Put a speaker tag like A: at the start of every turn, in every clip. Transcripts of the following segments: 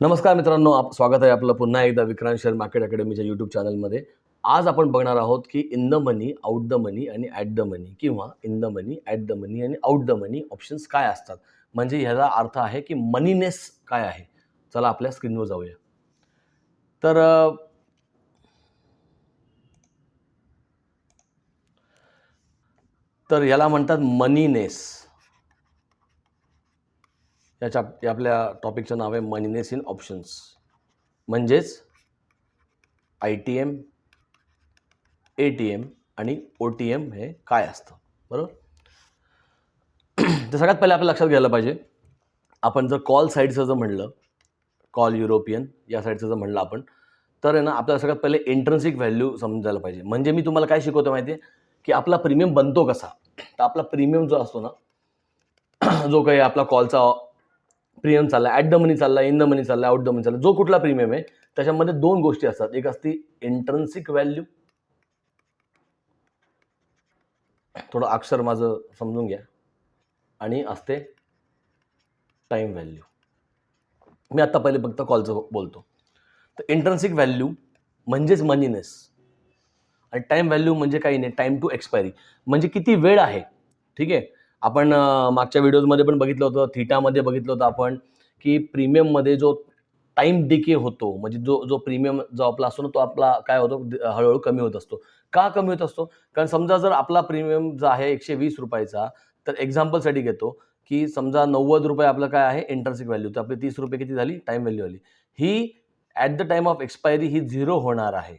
A: नमस्कार मित्रांनो आप स्वागत आहे आपलं पुन्हा एकदा विक्रांत शेअर मार्केट अकॅडमीच्या यूट्यूब चॅनलमध्ये आज आपण बघणार आहोत की in the money out the money आणि ॲट द मनी किंवा in the money at the money आणि आउट द मनी ऑप्शन्स काय असतात? म्हणजे ह्याचा अर्थ आहे की मनीनेस काय आहे? चला आपल्या स्क्रीनवर जाऊया. तर तर याला म्हणतात मनीनेस याच्या या आपल्या टॉपिकचं नाव आहे मनीनेस इन ऑप्शन्स. म्हणजेच I T M A T M आणि ओ टी एम हे काय असतं? बरोबर? तर सगळ्यात पहिले आपल्या लक्षात घ्यायला पाहिजे आपण जर कॉल साईडचं जर म्हणलं कॉल युरोपियन या साईडचं जर म्हणलं आपण तर आहे ना आपल्याला सगळ्यात पहिले इंट्रन्सिक व्हॅल्यू समजायला पाहिजे. म्हणजे मी तुम्हाला काय शिकवतो माहिती आहे? की आपला प्रीमियम बनतो कसा? तर आपला प्रीमियम जो असतो ना जो काही आपला कॉलचा प्रीमियम चालला ॲट द मनी चालला इन द मनी चालला आउट द मनी चालला जो कुठला प्रीमियम आहे त्याच्यामध्ये दोन गोष्टी असतात. एक असते इंट्रन्सिक व्हॅल्यू थोडं अक्षर माझं समजून घ्या. आणि असते टाईम व्हॅल्यू मी आत्ता पहिले फक्त कॉलचं बोलतो. तर इंट्रन्सिक व्हॅल्यू म्हणजेच मनीनेस आणि टाईम व्हॅल्यू म्हणजे काही नाही टाईम टू एक्सपायरी म्हणजे किती वेळ आहे ठीक आहे? आपण मागच्या व्हिडिओजमध्ये पण बघितलं होतं थिटामध्ये बघितलं होतं आपण की प्रीमियममध्ये जो टाईम डिके होतो म्हणजे जो जो प्रीमियम जो आपला असतो ना तो आपला काय होतो हळूहळू कमी होत असतो. का कमी होत असतो? कारण समजा जर आपला प्रीमियम जो आहे एकशे वीस रुपयाचा तर एक्झाम्पलसाठी घेतो की समजा नव्वद रुपये आपलं काय आहे इंटरसिक व्हॅल्यू तर आपली तीस रुपये किती झाली? टाईम व्हॅल्यू आली. ही at the time of expiry he zero होणार आहे.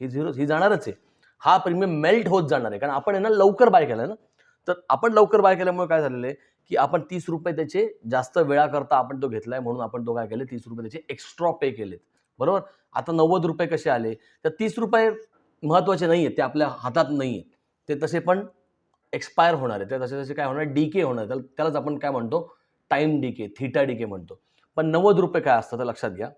A: ही झिरो ही जाणारच आहे. हा प्रीमियम मेल्ट होत जाणार आहे. कारण आपण आहे ना लवकर बाय केला ना. तर आपण लवकर बाय केल्यामुळे काय झालेलं आहे की आपण तीस रुपये त्याचे जास्त वेळाकरता आपण तो घेतलाय म्हणून आपण तो काय केले तीस रुपये त्याचे एक्स्ट्रा पे केलेत. बरोबर? आता नव्वद रुपये कसे आले? तर तीस रुपये महत्त्वाचे नाही आहेत ते आपल्या हातात नाही आहेत ते तसे पण एक्सपायर होणार आहे ते तसे तसे काय होणार? डी के होणार त्याला त्यालाच आपण काय म्हणतो? Time decay theta decay म्हणतो. पण नव्वद रुपये काय असतं तर लक्षात घ्या.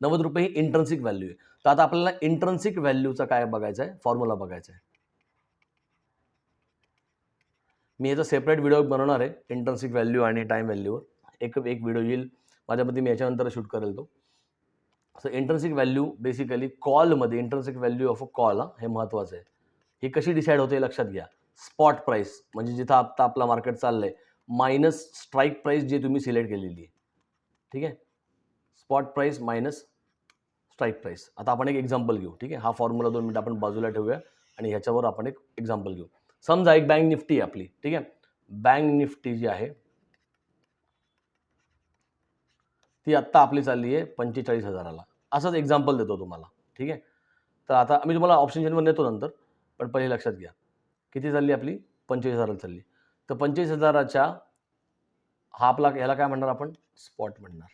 A: नव्वद रुपये ही इंट्रन्सिक व्हॅल्यू आहे. तर आता आपल्याला इंट्रन्सिक व्हॅल्यूचा काय बघायचा आहे फॉर्म्युला बघायचा आहे मी याचा सेपरेट व्हिडिओ बनवणार आहे इंट्रन्सिक व्हॅल्यू आणि टाईम व्हॅल्यूवर एक एक व्हिडिओ येईल. माझ्यामध्ये मी याच्यानंतर शूट करेल तो. So intrinsic value basically कॉलमध्ये intrinsic value of a call हे महत्त्वाचं आहे. ही कशी डिसाईड होते लक्षात घ्या. स्पॉट प्राईस म्हणजे जिथं आत्ता आपला मार्केट चाललं आहे मायनस स्ट्राईक प्राईस जी तुम्ही सिलेक्ट केलेली आहे. ठीक आहे? Spot price minus strike price आता आपण एक एक्झाम्पल घेऊ. ठीक आहे? हा फॉर्म्युला दोन मिनटं आपण बाजूला ठेवूया आणि ह्याच्यावर आपण एक एक्झाम्पल घेऊ. समजा एक बँक निफ्टी आहे आपली ठीक आहे? बँक निफ्टी जी आहे ती आत्ता आपली चालली आहे पंचेचाळीस हजाराला. असंच एक्झाम्पल देतो तुम्हाला ठीक आहे? तर आता मी तुम्हाला ऑप्शन नेतो नंतर पण पहिले लक्षात घ्या. किती चालली आपली? पंचेचाळीस हजाराला चालली. तर पंचेचाळीस हजाराच्या हा आपला ह्याला काय म्हणणार आपण? स्पॉट म्हणणार.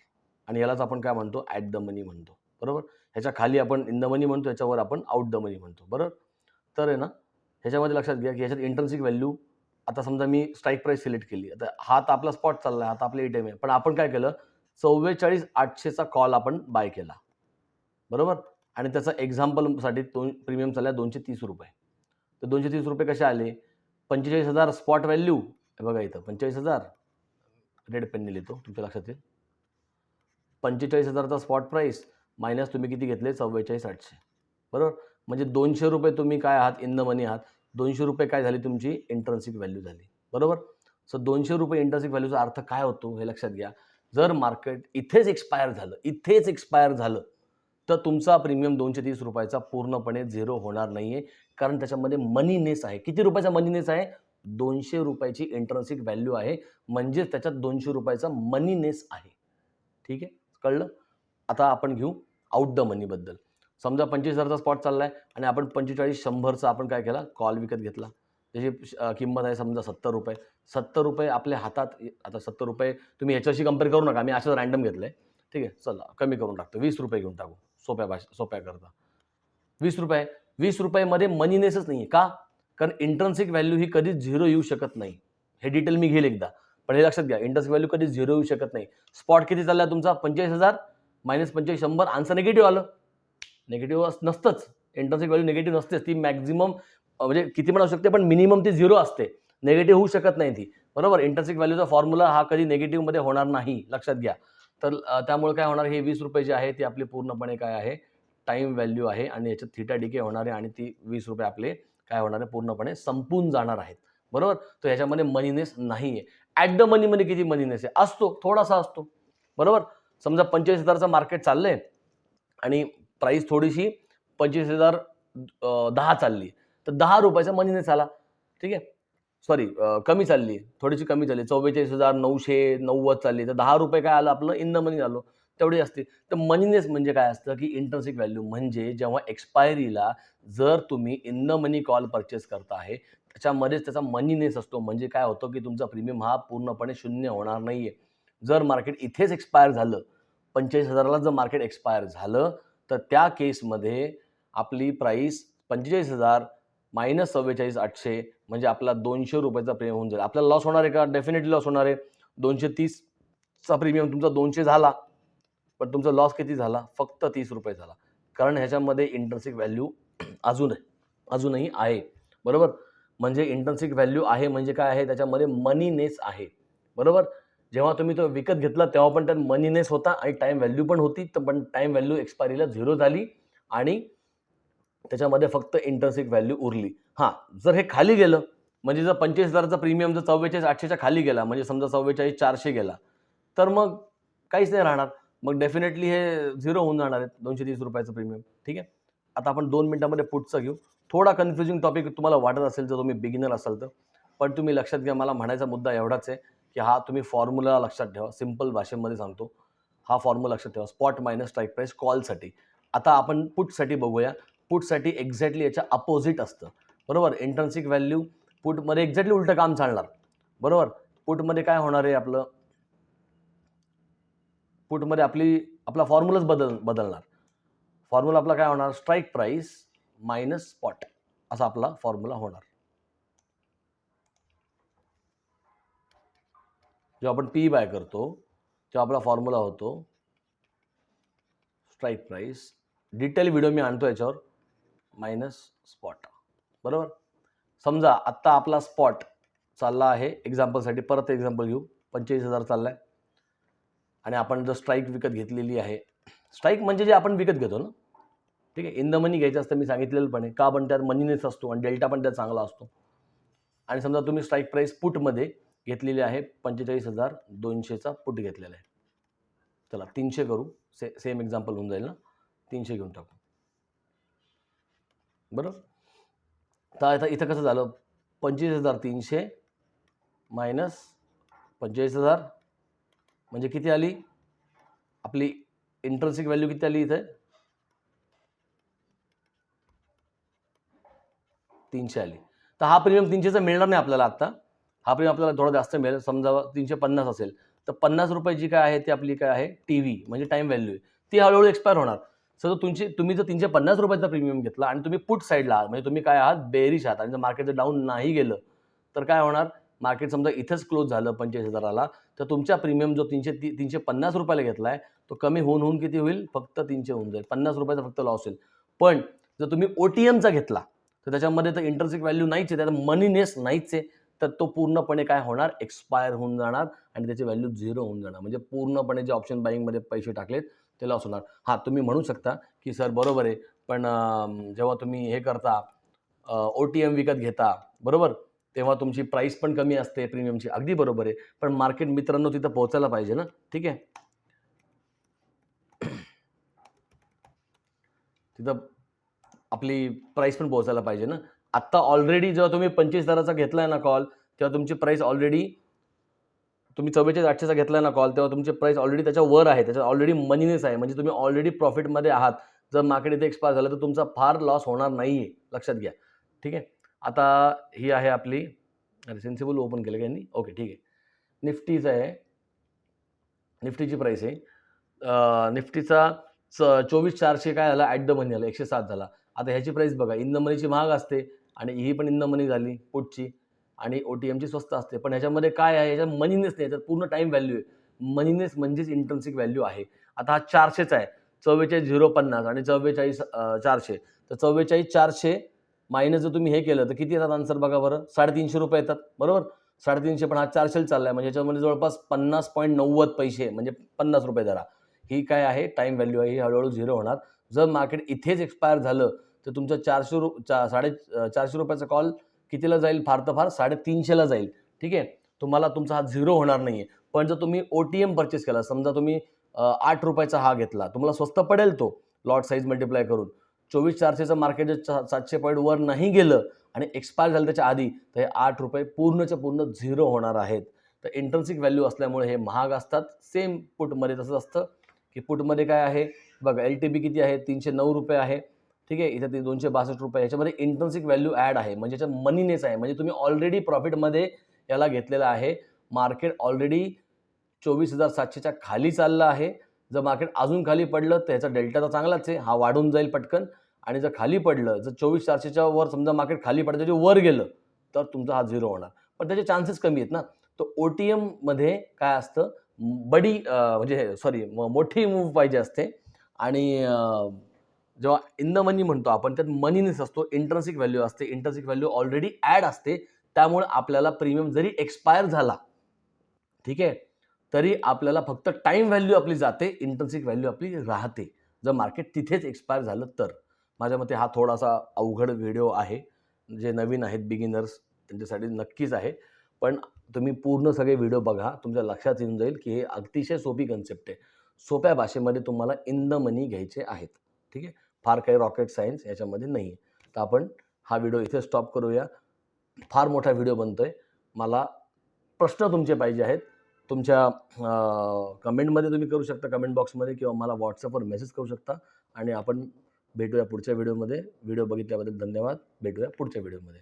A: आणि यालाच आपण काय म्हणतो? ॲट द मनी म्हणतो. बरोबर? ह्याच्या खाली आपण इन द मनी म्हणतो याच्यावर आपण आउट द मनी म्हणतो. बरोबर? तर आहे ना ह्याच्यामध्ये लक्षात घ्या की ह्याच्यात इंट्रन्सिक व्हॅल्यू आता समजा मी स्ट्राईक प्राईस सिलेक्ट केली. आता हा तर आपला स्पॉट चालला आहे आता तर आपला ए आहे. पण आपण काय केलं? चव्वेचाळीस आठशेचा कॉल आपण बाय केला. बरोबर? आणि त्याचा एक्झाम्पलसाठी दोन प्रीमियम चालला दोनशे तीस रुपये. तर दोनशे तीस रुपये कसे आले? पंचेचाळीस हजार स्पॉट व्हॅल्यू बघा इथं पंचेचाळीस हजार. रेड पेनने लिहितो तुमच्या लक्षात येईल. पंचेचाळीस हजारचा स्पॉट प्राईस मायनस तुम्ही किती घेतले? चव्वेचाळीस आठशे. बरोबर? म्हणजे दोनशे रुपये तुम्ही काय आहात? इन द मनी आहात. दोनशे रुपये काय झाली तुमची? इंटर्नशिप व्हॅल्यू झाली. बरोबर? सो दोनशे रुपये इंटर्नशिप व्हॅल्यूचा अर्थ काय होतो हे लक्षात घ्या. जर मार्केट इथेच एक्सपायर झालं इथेच एक्सपायर झालं तर तुमचा प्रीमियम दोनशे तीस रुपयाचा पूर्णपणे झिरो होणार नाही आहे कारण त्याच्यामध्ये मनीनेस आहे. किती रुपयाचा मनीनेस आहे? दोनशे रुपयाची इंट्रन्सिक व्हॅल्यू आहे. म्हणजेच त्याच्यात दोनशे रुपयाचा मनीनेस आहे. ठीक आहे? कळलं? आता आपण घेऊ आउट द मनीबद्दल समजा पंचवीस हजारचा स्पॉट चालला आहे आणि आपण पंचेचाळीस शंभरचा आपण काय केला? कॉल विकत घेतला. त्याची किंमत आहे समजा सत्तर रुपये. सत्तर रुपये आपल्या हातात आता सत्तर रुपये तुम्ही ह्याच्याशी कंपेअर करू नका. मी असंच रँडम घेतलं आहे ठीक आहे? चला कमी करून टाकतो. वीस रुपये घेऊन टाकू. सोप्या भाषा सोप्या करता. वीस रुपये. वीस रुपयेमध्ये मनीनेसच नाही आहे का? कारण इंट्रन्सिक व्हॅल्यू ही कधीच झिरो येऊ शकत नाही. हे डिटेल मी घेईल एकदा. पण हे लक्षात घ्या इंटर्नसिक व्हॅल्यू कधीच झिरो येऊ शकत नाही. स्पॉट किती चालला तुमचा? पंचेचाळीस हजार मायनस पंचेचाळीस शंभर. आन्सर निगेटिव्ह आलं. निगेटिव्ह नसतंच. इंट्रन्सिक व्हॅल्यू निगेटिव्ह नसतेच. ती मॅक्झिमम म्हणजे किती पण असू शकते पण मिनिमम ती झिरो असते. निगेटिव्ह होऊ शकत नाही ती. बरोबर? इंट्रन्सिक व्हॅल्यूचा फॉर्म्युला हा कधी निगेटिव्हमध्ये होणार नाही. लक्षात घ्या. तर त्यामुळे काय होणार? हे वीस रुपये जे आहे ती आपली पूर्णपणे काय आहे? टाईम व्हॅल्यू आहे आणि याच्यात थिटा डिके होणार आहे आणि ती वीस रुपये आपले काय होणार आहे? पूर्णपणे संपून जाणार आहेत. बरोबर? तर ह्याच्यामध्ये मनीनेस नाही आहे ॲट द मनीमध्ये किती मनीनेस आहे? असतो. थोडासा असतो. बरोबर? समजा पंचेचाळीस हजारचं मार्केट चाललं आहे आणि प्राईस थोडीशी पंचवीस हजार दहा चालली. तर दहा रुपयाचा मनीनेस आला ठीक आहे? सॉरी कमी चालली. थोडीशी कमी चालली. चव्वेचाळीस हजार नऊशे नव्वद चालली. तर दहा रुपये काय आलं? आपलं इन द मनी आलो. तेवढी असते. तर मनीनेस म्हणजे काय असतं की इंटर्सिक व्हॅल्यू म्हणजे जेव्हा एक्सपायरीला जर तुम्ही in the money call purchase करता आहे त्याच्यामध्येच त्याचा मनीनेस असतो. म्हणजे काय होतं की तुमचा प्रीमियम हा पूर्णपणे शून्य होणार नाही आहे जर मार्केट इथेच एक्सपायर झालं पंचेचाळीस हजाराला जर मार्केट एक्सपायर झालं तर त्या केसमध्ये आपली प्राईस पंचेचाळीस हजार मायनस चव्वेचाळीस आठशे म्हणजे आपला दोनशे रुपयाचा प्रीमियम होऊन जाईल. आपल्याला लॉस होणार आहे का? डेफिनेटली लॉस होणार आहे. दोनशे तीसचा प्रीमियम तुमचा दोनशे झाला पण तुमचा लॉस किती झाला? फक्त तीस रुपये झाला. कारण ह्याच्यामध्ये इंटर्सिक व्हॅल्यू अजून अजूनही आहे. बरोबर? म्हणजे इंटर्सिक व्हॅल्यू आहे म्हणजे काय आहे? त्याच्यामध्ये मनीनेस आहे. बरोबर? जेव्हा तुम्ही तो विकत घेतला तेव्हा पण त्यात मनीनेस होता आणि टाईम व्हॅल्यू पण होती तर पण टाईम व्हॅल्यू एक्सपायरीला झिरो झाली आणि त्याच्यामध्ये फक्त इंटर्सिक व्हॅल्यू उरली. हां जर हे खाली गेलं म्हणजे जर पंचवीस हजाराचा प्रीमियम जर चव्वेचाळीस आठशेच्या खाली गेला म्हणजे समजा चव्वेचाळीस चारशे गेला तर मग काहीच नाही राहणार. मग डेफिनेटली हे झिरो होऊन जाणार आहेत दोनशे तीस रुपयाचं प्रीमियम ठीक आहे? आता आपण दोन मिनटामध्ये पुढचं घेऊ. थोडा कन्फ्युजिंग टॉपिक तुम्हाला वाटत असेल जर तुम्ही बिगिनर असाल तर. पण तुम्ही लक्षात घ्या मला म्हणायचा मुद्दा एवढाच आहे. की हा तुम्ही फॉर्म्युला लक्षात ठेवा. सिंपल भाषेमध्ये सांगतो. हा फॉर्म्युला लक्षात ठेवा. स्पॉट मायनस स्ट्राईक प्राईस कॉलसाठी आता आपण पुटसाठी बघूया. पुटसाठी एक्झॅक्टली याच्या अपोजिट असतं. बरोबर? इंटर्न्सिक व्हॅल्यू पुटमध्ये एक्झॅक्टली उलटं काम चालणार. बरोबर? पुटमध्ये काय होणार आहे आपलं? पुटमध्ये आपली आपला फॉर्म्युलाच बदल बदलणार. फॉर्म्युला आपला काय होणार? स्ट्राईक प्राईस मायनस स्पॉट असा आपला फॉर्म्युला होणार. जेव्हा आपण पी बाय करतो तेव्हा आपला फॉर्म्युला होतो स्ट्राईक प्राईस डिटेल व्हिडिओ मी आणतो याच्यावर. मायनस स्पॉट बरोबर? समजा आत्ता आपला स्पॉट चालला आहे. एक्झाम्पलसाठी परत एक्झाम्पल घेऊ. पंचेचाळीस हजार चालला आहे आणि आपण जर स्ट्राईक विकत घेतलेली आहे. स्ट्राईक म्हणजे जे आपण विकत घेतो ना? ठीक आहे? इन द मनी घ्यायचं असतं मी सांगितलेलं पण आहे. का पण त्यात मनीनेच असतो आणि डेल्टा पण त्यात चांगला असतो. आणि समजा तुम्ही स्ट्राईक प्राईस पुटमध्ये घेतलेली आहे पंचेचाळीस हजार दोनशेचा पुट घेतलेला आहे. चला तीनशे करू. से सेम एक्झाम्पल होऊन जाईल ना. तीनशे घेऊन टाकू. बरोबर तर आता इथं कसं झालं? पंचवीस हजार तीनशे मायनस पंचेचाळीस हजार म्हणजे किती आली? आपली इंट्रन्सिक व्हॅल्यू किती आली इथे? तीनशे आली. तर हा प्रीमियम तीनशेचा मिळणार नाही आपल्याला आत्ता हा प्रीमियम आपल्याला थोडा जास्त मिळेल. समजा तीनशे पन्नास असेल तर पन्नास रुपये जी काय आहे ती आपली काय आहे? टी व्ही म्हणजे टाईम व्हॅल्यू आहे ती हळूहळू एक्सपायर होणार. सर तुमची तुम्ही जर तीनशे पन्नास रुपयाचा प्रीमियम घेतला आणि तुम्ही पुट साईडला आहात म्हणजे तुम्ही काय आहात? बेरिश आहात आणि जर मार्केट जर डाऊन नाही गेलं तर काय होणार? मार्केट समजा इथंच क्लोज झालं पंचेचाळीस हजाराला तर तुमचा प्रीमियम जो तीनशे ती तीनशे पन्नास रुपयाला घेतला आहे तो कमी होऊन होऊन किती होईल? फक्त तीनशे होऊन जाईल. पन्नास रुपयाचा फक्त लॉस होईल. पण जर तुम्ही ओ टी एमचा घेतला तर त्याच्यामध्ये तर इंटरेस्ट व्हॅल्यू नाहीच आहे त्यात मनीनेस नाहीच आहे. तर तो पूर्णपणे काय होणार? एक्सपायर होऊन जाणार आणि त्याची व्हॅल्यू झिरो होऊन जाणार. म्हणजे पूर्णपणे जे ऑप्शन बाईंगमध्ये पैसे टाकलेत ते लॉस होणार. हां तुम्ही म्हणू शकता की सर बरोबर आहे पण जेव्हा तुम्ही हे करता ओ टी एम विकत घेता बरोबर? तेव्हा तुमची प्राईस पण कमी असते प्रीमियमची अगदी बरोबर आहे. पण मार्केट मित्रांनो तिथं पोहोचायला पाहिजे ना. ठीक आहे? तिथं आपली प्राईस पण पोहोचायला पाहिजे ना. आत्ता ऑलरेडी जेव्हा तुम्ही पंचवीस हजाराचा घेतलाय ना कॉल तेव्हा तुमची प्राईस ऑलरेडी तुम्ही चव्वेचाळीस आठशेचा घेतलाय ना कॉल तेव्हा तुमची प्राईस ऑलरेडी त्याच्या वर आहे त्याच्यात ऑलरेडी मनीनेस आहे. म्हणजे तुम्ही ऑलरेडी प्रॉफिटमध्ये आहात. जर मार्केट इथे एक्सपायर झालं तर तुमचा फार लॉस होणार नाही आहे लक्षात घ्या. ठीक आहे? आता ही आहे आपली अरे सेन्सिबल ओपन केलं का यांनी? ओके ठीक आहे. निफ्टीचं आहे. निफ्टीची प्राईस आहे. निफ्टीचा च चोवीस चारशे काय झाला? ॲट द मनी झाला एकशे सात झाला. आता ह्याची प्राईस बघा. इन द मनीची महाग असते. आणि ही पण इन मनी झाली पुटची. आणि ओ टी एमची स्वस्त असते. पण ह्याच्यामध्ये काय आहे? याच्यात मनीनेस नाही. याच्यात पूर्ण टाईम व्हॅल्यू आहे. मनीनेस म्हणजेच इंटर्नसिक व्हॅल्यू आहे. आता हा चारशेचा आहे. चव्वेचाळीस झिरो पन्नास आणि चव्वेचाळीस चारशे. तर चव्वेचाळीस चारशे मायनस जर तुम्ही हे केलं तर किती येतात आन्सर बघा बरं? साडेतीनशे रुपये येतात. बरोबर? साडेतीनशे पण हा चारशेला चालला आहे म्हणजे याच्यामध्ये जवळपास पन्नास पॉईंट नव्वद पैसे म्हणजे पन्नास रुपये धरा ही काय आहे? टाईम व्हॅल्यू आहे. ही हळूहळू झिरो होणार. जर मार्केट इथेच एक्सपायर झालं तर तुमचं चारशे रु चा साडे चारशे रुपयाचा कॉल कितीला जाईल? फार तर फार साडेतीनशेला जाईल. ठीक आहे? तुम्हाला तुमचा हा झिरो होणार नाही आहे पण जर तुम्ही ओ टी एम परचेस केला समजा तुम्ही आठ रुपयाचा हा घेतला तुम्हाला स्वस्त पडेल तो लॉट साईज मल्टिप्लाय करून. चोवीस चारशेचं मार्केट जर चा- सातशे पॉईंट वर नाही गेलं आणि एक्सपायर झालं त्याच्या आधी तर हे आठ रुपये पूर्णच्या पूर्ण झिरो होणार आहेत. तर इंटर्न्सिक व्हॅल्यू असल्यामुळे हे महाग असतात. सेम पुटमध्ये तसंच असतं. की पुटमध्ये काय आहे? बघा एल टी बी किती आहे? तीनशे नऊ रुपये आहे. ठीक आहे? इथे ते दोनशे बासष्ट रुपये याच्यामध्ये इंटर्नसिक व्हॅल्यू ॲड आहे. म्हणजे याच्या मनीनेच आहे. म्हणजे तुम्ही ऑलरेडी प्रॉफिटमध्ये याला घेतलेला आहे. मार्केट ऑलरेडी चोवीस हजार सातशेच्या खाली चाललं आहे. जर मार्केट अजून खाली पडलं तर याचा डेल्टा तर चांगलाच आहे. हा वाढून जाईल पटकन. आणि जर खाली पडलं जर चोवीस चारशेच्या वर समजा मार्केट खाली पडलं त्याच्या वर गेलं तर तुमचा हा झिरो होणार. पण त्याचे चान्सेस कमी आहेत ना. तर ओ टी एममध्ये काय असतं? बडी म्हणजे सॉरी मोठी मूव पाहिजे असते. आणि जेव्हा इन द मनी म्हणतो आपण त्यात मनीनेच असतो इंटर्नसिक व्हॅल्यू असते इंटर्नसिक व्हॅल्यू ऑलरेडी ॲड असते त्यामुळे आपल्याला प्रीमियम जरी एक्सपायर झाला ठीक आहे तरी आपल्याला फक्त टाईम व्हॅल्यू आपली जाते इंटर्नसिक व्हॅल्यू आपली राहते. जर मार्केट तिथेच एक्सपायर झालं तर. माझ्या मते हा थोडासा अवघड व्हिडिओ आहे. जे नवीन आहेत बिगिनर्स त्यांच्यासाठी नक्कीच आहे. पण तुम्ही पूर्ण सगळे व्हिडिओ बघा तुमच्या लक्षात येऊन जाईल की हे अतिशय सोपी कन्सेप्ट आहे. सोप्या भाषेमध्ये तुम्हाला इन द मनी घ्यायचे आहेत. ठीक आहे? फार काही रॉकेट सायन्स याच्यामध्ये नाही आहे तर आपण हा व्हिडिओ इथे स्टॉप करूया. फार मोठा व्हिडिओ बनतो आहे मला प्रश्न तुमचे पाहिजे आहेत. तुमच्या कमेंटमध्ये तुम्ही करू शकता कमेंट बॉक्समध्ये किंवा मला व्हॉट्सअपवर मेसेज करू शकता. आणि आपण भेटूया पुढच्या व्हिडिओमध्ये व्हिडिओ बघितल्याबद्दल धन्यवाद. भेटूया पुढच्या व्हिडिओमध्ये